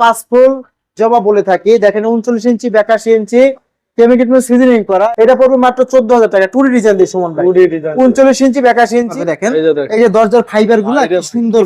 পাঁচ ফুল জবা বলে থাকি। দেখেন উনচল্লিশ ইঞ্চি বেকাশি ইঞ্চি সিজনিং করা। এটা পড়বে মাত্র চোদ্দ হাজার টাকা টুরি ডিজাইন দিয়ে সুমন উনচল্লিশ ইঞ্চি ইঞ্চি। দেখেন। এই যে দরজার ফাইবারগুলো সুন্দর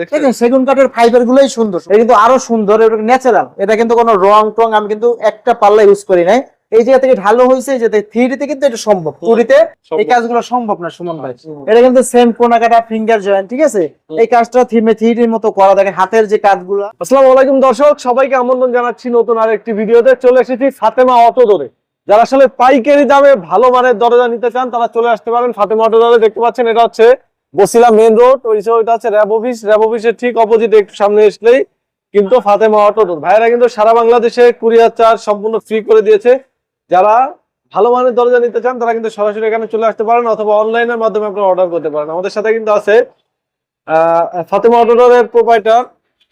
দেখেন সেগুন কাঠের ফাইবার গুলোই সুন্দর। এটা কিন্তু আরও সুন্দর এটা ন্যাচারাল এটা কিন্তু কোনো রং টং আমি কিন্তু একটা পাল্লা ইউজ করি নাই। এই জায়গা থেকে ঢালো হয়েছে যে থ্রিডিতে কিন্তু এটা সম্ভব। টুরিতে এই কাজগুলো সম্ভব না সুমন ভাই। এটা কিন্তু সেম কোনা কাটা ফিঙ্গার জয়েন্ট ঠিক আছে? এই কাজটা থিমে থ্রিডির মতো করা দেখেন হাতের যে কাজগুলো। আসসালামু আলাইকুম দর্শক সবাইকে আমন্ত্রণ জানাচ্ছি নতুন আর একটি ভিডিওতে। চলে এসেছি ফাতেমা অটো দরে যারা আসলে পাইকারি দামে ভালো মানের দরজা নিতে চান তারা চলে আসতে পারেন ফাতেমা অটো দরে দেখতে পাচ্ছেন এটা হচ্ছে বসিলা মেন রোড ওই যে ওইটা হচ্ছে র্যাব অফিস র্যাব অফিসের ঠিক অপোজিট একটু সামনে আসলেই কিন্তু ফাতেমা অটো ডোর ভাইয়েরা কিন্তু সারা বাংলাদেশে কুরিয়ার চার্জ সম্পূর্ণ ফ্রি করে দিয়েছে। যারা ভালো মানের দরজা নিতে চান তারা কিন্তু সরাসরি এখানে চলে আসতে পারেন অথবা অনলাইনের মাধ্যমে আপনারা অর্ডার করতে পারেন। আমাদের সাথে কিন্তু আছে ফাতেমা অটো প্রোপাইটার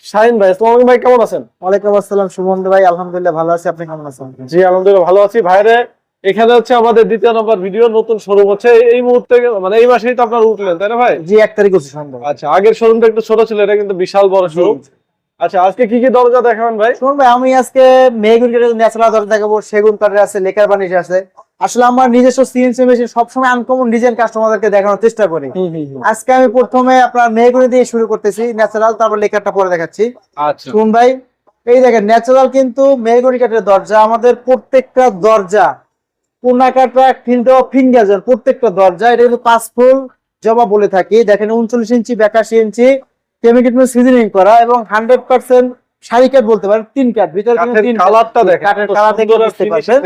শাহিন ভাই। আসসালামু ভাই কেমন আছেন? ওয়ালাইকুম আসসালাম সুমন ভাই। আলহামদুলিল্লাহ ভালো আছি। আপনি কেমন আছেন? জি আলহামদুলিল্লাহ ভালো আছি। ভাইরে এখানে হচ্ছে আমাদের দ্বিতীয় নম্বর ভিডিও নতুন শোরুম হচ্ছে। এই- এই মুহূর্তে মানে এই মাসেই তো আপনারা উঠলেন তাই না ভাই? জি এক তারিখ হচ্ছে আচ্ছা আগের শোরুমটা একটু ছোট ছিল এটা কিন্তু বিশাল বড় শোরুম আচ্ছা আজকে কি কি দরজা দেখাবেন ভাই? শুনুন ভাই আমি আজকে মেহগুন কাঠের ন্যাচারাল দরজা দেখাবো সেগুন কাঠের আছে লেকার বানিশ আছে। আসলে আমার নিজস্ব সিএনসি মেশিন সবসময় আনকমন ডিজাইন কাস্টমারদেরকে দেখানোর চেষ্টা করি। আজকে আমি প্রথমে আপনার মেহগুনি দিয়ে শুরু করতেছি ন্যাচারাল তারপর লেকারটা পরে দেখাচ্ছি। আচ্ছা। শুনুন ভাই এই দেখেন ন্যাচারাল কিন্তু মেহগুনি কাঠের দরজা আমাদের প্রত্যেকটা দরজা কোনা কাটা কিন্তু ফিঙ্গার প্রত্যেকটা দরজা এটা কিন্তু পাঁচ ফুল জবা বলে থাকি। দেখেন উনচল্লিশ ইঞ্চি বেকাশি ইঞ্চি কেমিকেট সিজনিং করা এবং হান্ড্রেড পার্সেন্ট শাড়ি বলতে পারেন তিন ভিতরে তিন কালারটা দেখেন কাঠের কালার দেখে বুঝতে পারছেন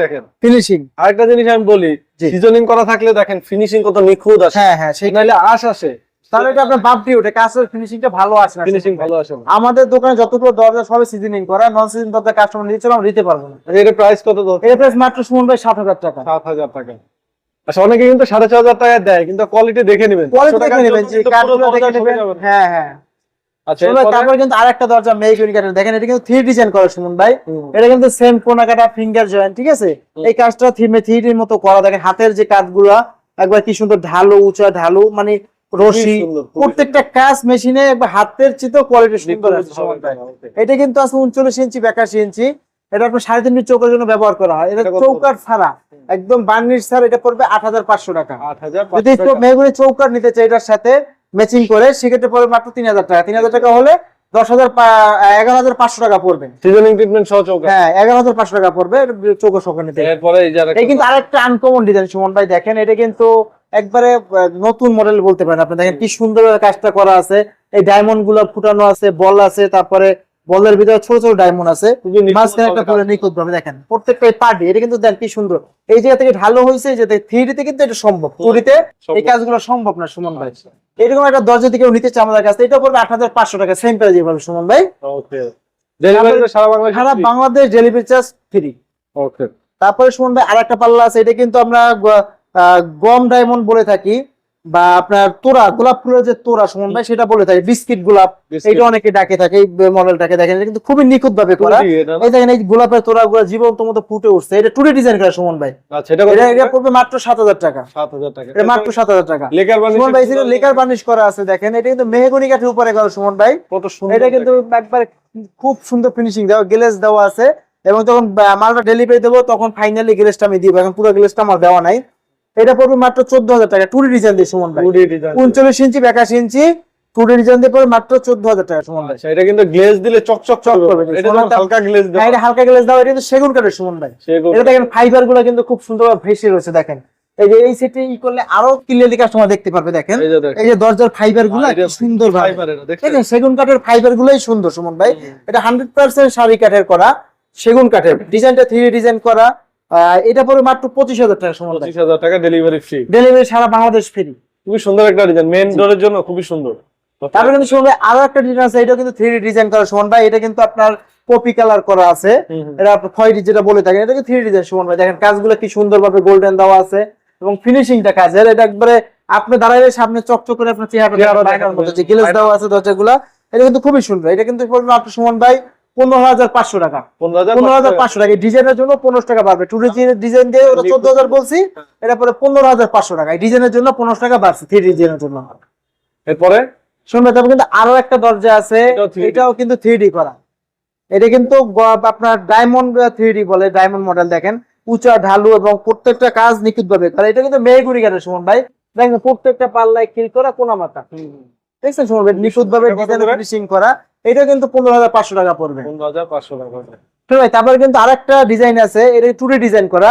ফিনিশিং আরেকটা জিনিস আমি বলি সিজনিং করা থাকলে দেখেন ফিনিশিং কত নিখুঁত আসে। হ্যাঁ হ্যাঁ সেই আশ আসে। তাহলে এটা আপনার বাপটি ওঠে কাজের ফিনিশিংটা ভালো আসে না ফিনিশিং ভালো আসে না। আমাদের দোকানে যতগুলো দরজা সবই সিজনিং করা নন সিজন দরজা কাস্টমার চাইলে আমরা দিতে পারব না। আচ্ছা, প্রাইস কত এটা প্রাইস মাত্র সুমন ভাই সাত হাজার টাকা। সাত হাজার টাকা। আচ্ছা অনেকে কিন্তু সাড়ে ছ হাজার টাকা দেয় কিন্তু কোয়ালিটি দেখে নেবেন। কোয়ালিটি দেখে নেবেন। হ্যাঁ হ্যাঁ। তারপরে কিন্তু আরেকটা দরজা মেক কাঠের দেখেন এটা কিন্তু থ্রি ডিজাইন করা সুমন ভাই। এটা কিন্তু সেম কোনা কাটা ফিঙ্গার জয়েন্ট ঠিক আছে? এই কাজটা থিমে থ্রিডির মতো করা। দেখেন হাতের যে কাঠগুলা একবার কি সুন্দর ঢালু উঁচা ঢালু মানে রশি প্রত্যেকটা কাজ মেশিনে একবার হাতের চিতো কোয়ালিটি সুন্দর। এটা কিন্তু আছে উনচল্লিশ ইঞ্চি বেকাশি ইঞ্চি। এটা আপনার সাড়ে তিন ফিট চৌকার জন্য ব্যবহার করা হয়। এটা চৌকার ছাড়া। একদম বার্নিশ ছাড়া এটা পড়বে আট হাজার পাঁচশো টাকা। আট হাজার যদি। মেহগুনি চৌকার নিতে চাই এটার সাথে ম্যাচিং করে সেক্ষেত্রে পড়বে মাত্র তিন হাজার টাকা। তিন হাজার টাকা হলে দশ হাজার এগারো হাজার পাঁচশো টাকা পড়বে। সিজনিং ট্রিটমেন্ট সহ চৌকা। হ্যাঁ এগারো হাজার পাঁচশো টাকা পড়বে চৌকা সৌকার নিতে এরপরে এই যারা এই কিন্তু আরেকটা আনকমন ডিজাইন সুমন ভাই দেখেন এটা কিন্তু একবারে নতুন মডেল বলতে পারেন আপনি। দেখেন কি সুন্দর কাজটা করা আছে। এই ডায়মন্ডগুলো ফুটানো আছে বল আছে তারপরে বলের ভিতরে ছোট ছোট ডায়মন্ড আছে। মাঝখানে একটা পুরো নিখুঁত ভাবে দেখেন। প্রত্যেকটা পার্টি এটা কিন্তু দেন কি সুন্দর। এই জায়গা থেকে ঢালো হয়েছে যে থ্রিডিতে কিন্তু এটা সম্ভব। টুরিতে এই কাজগুলো সম্ভব না সুমন ভাই। আচ্ছা, এরকম একটা দরজা থেকে নিতে চাই আমাদের কাছে এটা পড়বে আট হাজার পাঁচশো টাকা সেম প্রাইজ পাবে সুমন ভাই। ডেলিভারি সারা বাংলাদেশে ডেলিভারি চার্জ ফ্রি ওকে তারপরে সুমন ভাই আর একটা পাল্লা আছে এটা কিন্তু আমরা গম ডায়মন্ড বলে থাকি। বা আপনার তোরা গোলাপ ফুলের যে তোরা সুমন ভাই সেটা বলে থাকি। বিস্কিট গোলাপ এটা অনেকে ডাকে থাকে এই মডেলটাকে দেখেন এটা কিন্তু খুবই নিখুঁত ভাবে করা? এই দেখেন এই গোলাপের তোরা গুলো জীবন্ত মতো ফুটে উঠছে। এটা টুডে ডিজাইন করা সুমন ভাই। আচ্ছা এটা এটা পড়বে? মাত্র সাত হাজার টাকা। সাত হাজার টাকা। এটা মাত্র সাত হাজার টাকা। লেকার সুমন ভাই এখানে লেকার বার্নিশ করা আছে দেখেন এটা কিন্তু মেহগনি কাঠের উপরে করা সুমন ভাই। কত সুন্দর এটা কিন্তু একবার খুব সুন্দর ফিনিশিং দেওয়া গ্লেজ দেওয়া আছে। এবং যখন মালটা ডেলিভারি দেবো তখন ফাইনালি গ্লেজটা আমি দিব। এখন পুরো গ্লেজটা আমার দেওয়া নাই। এটা পড়বে মাত্র চোদ্দ হাজার টাকা টুরি ডিজাইন দিয়ে সুমন ভাই। উনচল্লিশ ইঞ্চি বেকাশি ইঞ্চি টুরি ডিজাইন দিয়ে পড়বে মাত্র চোদ্দ হাজার টাকা সুমন ভাই। আচ্ছা এটা কিন্তু গ্লেজ দিলে চকচক চক করবে করবে। এটা সোনার যেমন দাম- হালকা গ্লেজ হ্যাঁ, এটা হালকা গ্লেজ দেওয়া এটা কিন্তু সেগুন কাঠের সুমন ভাই। এটা দেখেন ফাইবারগুলো কিন্তু খুব সুন্দর ভেসে রয়েছে দেখেন। এই যে এই সেটে ই করলে আরও ক্লিয়ারলি কাস্টমার দেখতে পারবে দেখেন। এই যে দরজার ফাইবারগুলো সুন্দর দেখছেন? দেখেন সেগুন কাঠের ফাইবার গুলোই সুন্দর সুমন ভাই। এটা হান্ড্রেড পার্সেন্ট শাড়ি কাঠের করা সেগুন কাঠের ডিজাইনটা থ্রি ডিজাইন করা এটা পরে মাত্র পঁচিশ হাজার টাকা ভাই পঁচিশ হাজার টাকা ডেলিভারি ফ্রি ডেলিভারি সারা বাংলাদেশ ফ্রি খুবই সুন্দর একটা ডিজাইন মেন ডোরের জন্য খুবই সুন্দর। তারপরে কিন্তু সুমন ভাই আরও একটা ডিজাইন আছে এটা কিন্তু থ্রি ডিজাইন করা সুমন ভাই। এটা কিন্তু আপনার কপি কালার করা আছে। এটা আপনার খয়েরি যেটা বলে থাকেন এটা থ্রি ডিজাইন সুমন ভাই। দেখেন কাজগুলো কি সুন্দর ভাবে গোল্ডেন দেওয়া আছে এবং ফিনিশিংটা কাজের। এটা একবারে আপনি দাঁড়াইলে সামনে চকচক করে আপনার চেহারা। যে গ্লেজ দেওয়া আছে দরজাগুলা এটা কিন্তু খুবই সুন্দর। এটা কিন্তু মাত্র সুমন ভাই পনেরো হাজার পাঁচশো টাকা। পনেরো হাজার পাঁচশো টাকা। ডিজাইনের জন্য পনেরো টাকা বাড়বে। টু ডিজাইন দিয়ে ওটা চোদ্দ হাজার বলছি এটা পরে পনেরো হাজার পাঁচশো টাকা। ডিজাইনের জন্য পনেরো টাকা বাড়ছে থ্রি ডিজাইনের জন্য। এরপরে? শুনবে তবে কিন্তু আরও একটা দরজা আছে। এটাও কিন্তু থ্রি করা। এটা কিন্তু আপনার ডায়মন্ড থ্রি বলে ডায়মন্ড মডেল দেখেন। উঁচা ঢালু এবং প্রত্যেকটা কাজ নিখুঁত ভাবে করা। এটা কিন্তু মেয়েগুড়ি কাঠের সুমন ভাই। দেখেন প্রত্যেকটা পাল্লায় কিল করা কোনা মাথা দেখছেন সুমন ভাই নিখুঁত এটা ডিজাইন ফিনিশিং করা এটা কিন্তু পনেরো হাজার পাঁচশো টাকা পড়বে। পনেরো হাজার পাঁচশো টাকা পড়বে। ঠিক আছে তারপরে কিন্তু আরেকটা ডিজাইন আছে এটা টুডে ডিজাইন করা।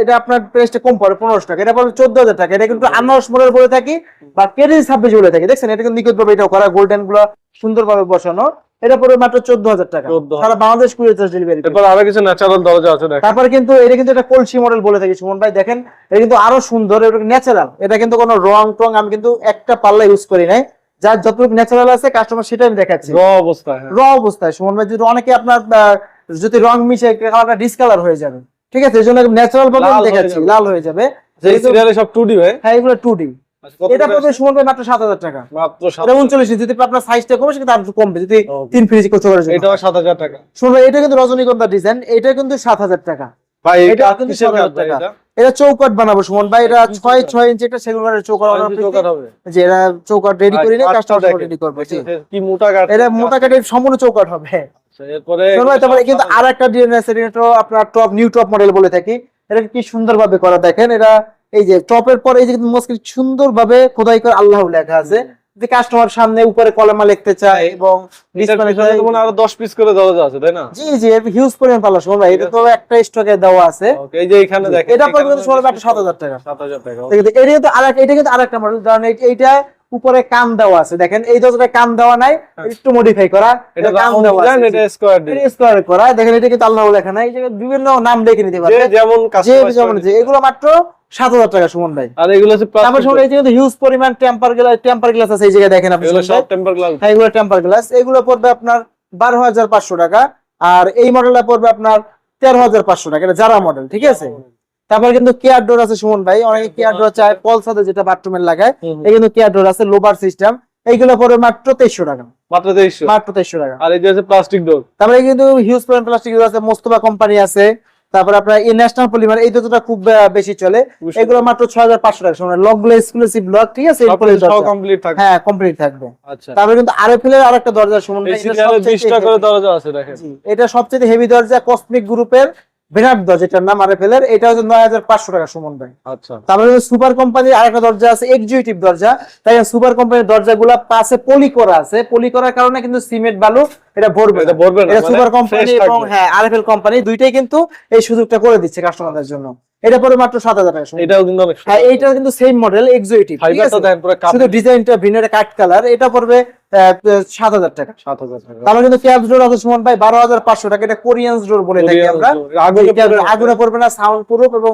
এটা- আপনার প্রাইসটা কম পড়ে পনেরোশো টাকা। এটা পড়বে চোদ্দ হাজার টাকা। এটা কিন্তু আনারস মডেল বলে থাকি বা কেজি ছাব্বিশ বলে থাকি। দেখছেন এটা কিন্তু নিখুতভাবে এটা করা গোল্ডেনগুলো সুন্দরভাবে বসানো। এটা পড়বে মাত্র চোদ্দ হাজার টাকা সারা বাংলাদেশ কুড়িয়ে চার্জ ডেলিভারি এরপর আরও কিছু ন্যাচারাল দরজা আছে তারপরে কিন্তু এটা কিন্তু একটা কলসি মডেল বলে থাকি। সুমন ভাই দেখেন এটা কিন্তু আরও সুন্দর এটা ন্যাচারাল এটা কিন্তু কোনো রং টং আমি কিন্তু একটা পাল্লা ইউজ করি নাই। যার যতটুকু ন্যাচারাল আছে কাস্টমার সেটা আমি দেখাচ্ছি। র অবস্থায় হ্যাঁ। র অবস্থায়। সুমন ভাই যদি অনেকে আপনার যদি রং মিশে কালারটা ডিসকালার হয়ে যাবে। ঠিক আছে? এই জন্য ন্যাচারাল ভাবে হয়ে দেখাচ্ছি। যাবে। লাল হয়ে যাবে। সব টু ডি ভাই। হ্যাঁ এগুলো টু ডি এটা করে পড়বে সুমন ভাই মাত্র সাত হাজার টাকা মাত্র সাত এটা উনচল্লিশ ইঞ্চি। যদি আপনার সাইজটা কমে সেটা আরও কমবে যদি. তিন ফ্রিজ করতে পারে এটাও সাত হাজার টাকা শুনুন ভাই, এটা কিন্তু রজনীগন্ধা ডিজাইন এটা কিন্তু সাত হাজার টাকা ভাই এটা এটা কিন্তু কিসের সাত হাজার কাজ ভাই টাকা। এটা? এটা চৌকাট বানাবো সুমন ভাই এটা কি ছয় চৌকাঠ? ছয় ইঞ্চি একটা সেগুন কাঠের চৌকাট হবে? যে এরা চৌকাট রেডি করি কাস্টমার রেডি করবে জি। কি মোটা কাঠ এটা মোটা কাঠের সম্পূর্ণ চৌকাট হবে আচ্ছা, তারপরে কিন্তু আর একটা ডিজাইন আছে এটা তো আপনার টপ নিউ টপ মডেল বলে থাকি এটা কি সুন্দর ভাবে করা দেখেন এটা এই যে টপের পরে এই যে কিন্তু মস্কিল সুন্দর ভাবে খোদাই করে আল্লাহ লেখা আছে। যে কাস্টমার সামনে উপরে কলমা লিখতে চায় এবং আরও দশ পিস করে দরজা আছে তাই না? জি জি হিউজ পরিমাণ পাল্লা ভাই এটা তো একটা স্টকে দেওয়া আছে। এই যে এখানে দেখেন এটা পর্যন্ত সাত হাজার টাকা। সাত হাজার টাকা এটা কিন্তু আর এটা কিন্তু আরেকটা মডেল কারণ এই- এইটা উপরে কান দেওয়া আছে। দেখেন এই দরজাটা কান দেওয়া নাই একটু মডিফাই করা হ্যাঁ। এটা কান দেওয়া আছে। এটা স্কোয়ার এটা স্কোয়ার করা দেখেন এটা কিন্তু আল্লাহ লেখা নাই এই বিভিন্ন নাম লিখে নিতে যে পারবে যেমন যেমন যে এগুলো মাত্র সাত হাজার টাকা সুমন ভাই। আর এগুলো হচ্ছে তারপর শুনুন এই যে কিন্তু হিউজ পরিমাণ টেম্পার গ্লাস টেম্পার গ্লাস আছে এই জায়গায় দেখেন আপনি এগুলো সব টেম্পার গ্লাস হ্যাঁ এগুলো টেম্পার গ্লাস এগুলো পড়বে আপনার বারো হাজার পাঁচশো টাকা আর এই মডেলটা পড়বে আপনার তেরো হাজার পাঁচশো টাকা। এটা যারা মডেল ঠিক আছে? তারপর কিন্তু কেয়ার ডোর আছে সুমন ভাই অনেকে কেয়ার ডোর চায় পলসাতে যেটা বাথরুমের লাগায় এই কিন্তু কেয়ার ডোর আছে লোবার সিস্টেম এইগুলো পড়বে মাত্র তেইশশো টাকা। মাত্র তেইশশো? মাত্র তেইশশো টাকা। আর এই যে আছে প্লাস্টিক ডোর তারপরে কিন্তু হিউজ পরিমাণ প্লাস্টিক আছে মোস্তফা কোম্পানি আছে তারপর আপনার এই ন্যাশনাল পলিমার এই দুটোটা খুব বেশি চলে। এগুলো মাত্র ছয় হাজার পাঁচশো টাকা শুনুন লকগুলো এক্সক্লুসিভ লক ঠিক আছে। কমপ্লিট হ্যাঁ কমপ্লিট থাকবে। আচ্ছা। তারপরে কিন্তু আরএফএল এর আরেকটা দরজা শুনুন। দরজা আছে দেখেন। এটা সবচেয়ে হেভি দরজা কসমিক গ্রুপের দরজা এটার নাম এটা হচ্ছে নয় হাজার পাঁচশো টাকা সুমন ভাই। আচ্ছা। তারপরে সুপার কোম্পানির আরেকটা দরজা আছে এক্সিকিউটিভ দরজা। তাই সুপার কোম্পানির দরজাগুলা পাশে পলি করা আছে। পলি করার কারণে কিন্তু সিমেন্ট বালু এটা ভরবে এটা ভরবে না, এটা সুপার কোম্পানি এবং হ্যাঁ আরএফএল কোম্পানি দুইটাই কিন্তু এই সুযোগটা করে দিচ্ছে কাস্টমারদের জন্য। এটা পরে মাত্র সাত হাজার টাকা এটাও কিন্তু অনেক হ্যাঁ কিন্তু সেম মডেল এক্সিকিউটিভ ফাইবারটা দেন পুরো কাপ শুধু ডিজাইনটা ভিন্ন কাট কালার এটা পড়বে সাত হাজার টাকা। সাত হাজার টাকা। তারপরে কিন্তু ডোর আছে সুমন ভাই বারো হাজার পাঁচশো টাকা। এটা কোরিয়ান ডোর বলে থাকি আমরা। আগুনে পড়বে না। আগুনে পড়বে না সাউন্ড প্রুফ এবং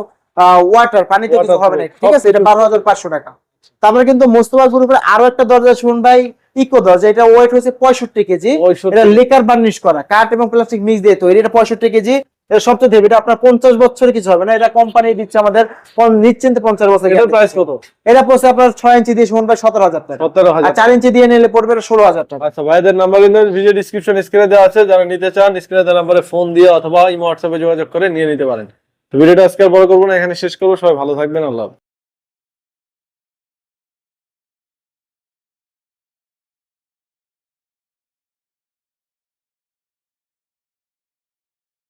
ওয়াটার পানিতে কিছু হবে না। ঠিক আছে? এটা সবকিছু- বারো হাজার পাঁচশো টাকা। তারপরে কিন্তু মোস্তফা গ্রুপের আরও একটা দরজা শুন ভাই ইকো দরজা এটা ওয়েট হচ্ছে পঁয়ষট্টি কেজি। এটা লেকার বার্নিশ করা কাঠ এবং প্লাস্টিক মিক্স দিয়ে তৈরি। এটা পঁয়ষট্টি কেজি। এটা সবচেয়ে হেভি এটা আপনার পঞ্চাশ বছরের কিছু হবে না। এটা কোম্পানি দিচ্ছে আমাদের নিশ্চিন্তে পঞ্চাশ বছর প্রাইস কত? এটা পড়ছে আপনার ছয় ইঞ্চি দিয়ে সতেরো হাজার টাকা। সতেরো হাজার। চার ইঞ্চি দিয়ে নিলে পড়বে ষোলো হাজার টাকা। আচ্ছা ভাইদের নাম্বার কিন্তু ভিডিও ডিসক্রিপশন স্ক্রিনে দেওয়া আছে। যারা নিতে চান স্ক্রিনে দেওয়া নাম্বারে ফোন দিয়ে অথবা ইমো হোয়াটসঅ্যাপে যোগাযোগ করে নিয়ে নিতে পারেন। ভিডিওটা আজকে বড় করব না এখানে শেষ করব। সবাই ভালো থাকবেন আল্লাহ।